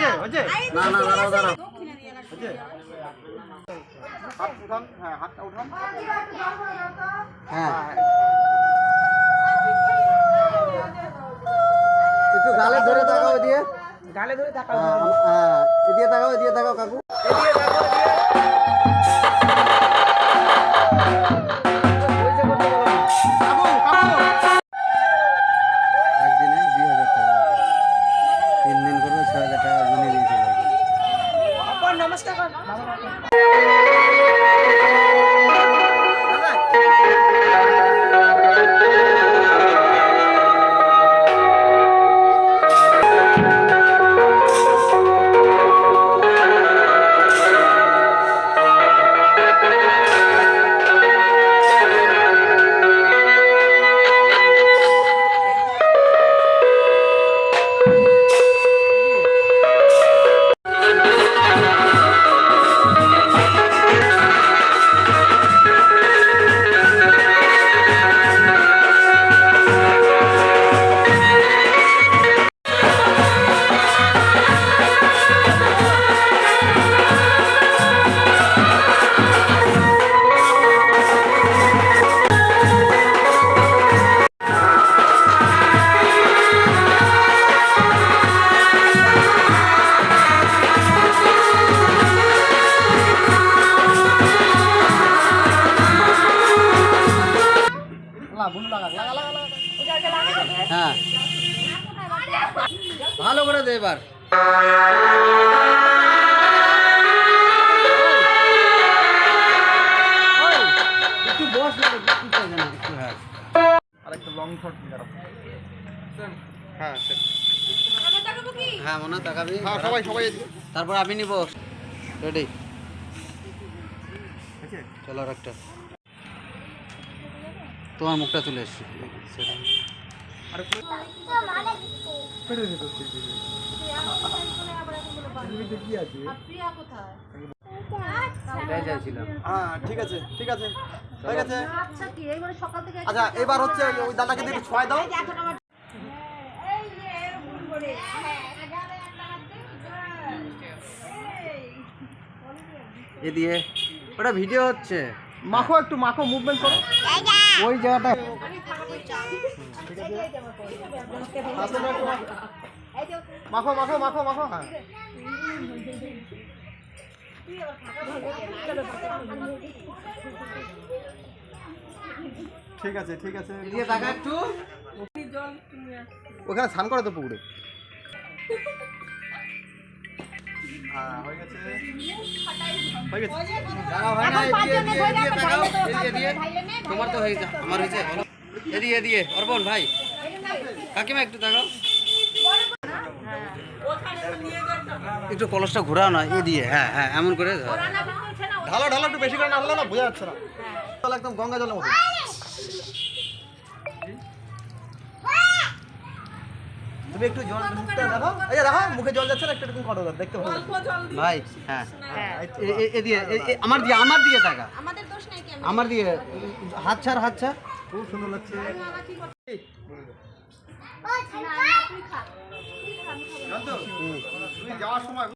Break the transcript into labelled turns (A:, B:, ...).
A: না না দাঁড়াও দাঁড়াও
B: হাত উঠান হ্যাঁ হাতটা উঠান।
A: হ্যাঁ। একটু গালে ধরে তাকাও দিয়ে
C: গালে ধরে তাকাও।
A: হ্যাঁ হ্যাঁ এদিকে তাকাও এদিকে তাকাও কাকু।
B: কাকু
A: চেষ্টা করব হ্যাঁ। ভালো করে দে এবার। একটু বস হ্যাঁ।
B: লং শট হ্যাঁ
A: হ্যাঁ মনে হয় তাকাবি।
B: হ্যাঁ সবাই সবাই
A: তারপর আমি নিব। রেডি চলো আর একটা। তোমার মুখটা চলে এসছে
B: আর একটু পেটে দিতে কি আছে হ্যাঁ ঠিক আছে ঠিক আছে হয়ে গেছে
D: আচ্ছা কি এইবারে সকাল থেকে
B: আচ্ছা এবার হচ্ছে ওই দাদাকে দিয়ে ছয় দাও।
A: এ দিয়ে। ওটা ভিডিও হচ্ছে।
B: মাখো একটু মাখো মুভমেন্ট করো।
A: ওই জায়গাটা।
B: মাখো, মাখো মাখো মাখো। হ্যাঁ। ঠিক আছে ঠিক আছে।
A: একটু।
B: ওখানে স্নান করে তো পুকুরে। হ্যাঁ হয়ে গেছে। হয়ে গেছে।
A: তোমার তো হয়ে আমার হয়েছে এদিকে এদিকে অর্পণ ভাই। কাকিমা একটু দেখো একটু কলসটা ঘোরাও না এ দিয়ে হ্যাঁ হ্যাঁ এমন করে।
B: ঢালো ঢালো একটু বেশি করে না হলে না বোঝা যাচ্ছে না। জল একদম গঙ্গা জলের মতো। তুমি একটু জল দেখো এই যে দেখো মুখে জল যাচ্ছে না একটু এরকম করো দেখতে ভালো লাগছে।
A: ভাই হ্যাঁ। এ- এ- দিয়ে আমার দিয়ে আমার দিয়ে টাকা
D: আমাদের দোষ নাই কি
A: আমার দিয়ে হাত ছাড় হাত ছাড়।
B: খুব সুন্দর লাগছে। যাওয়ার সময়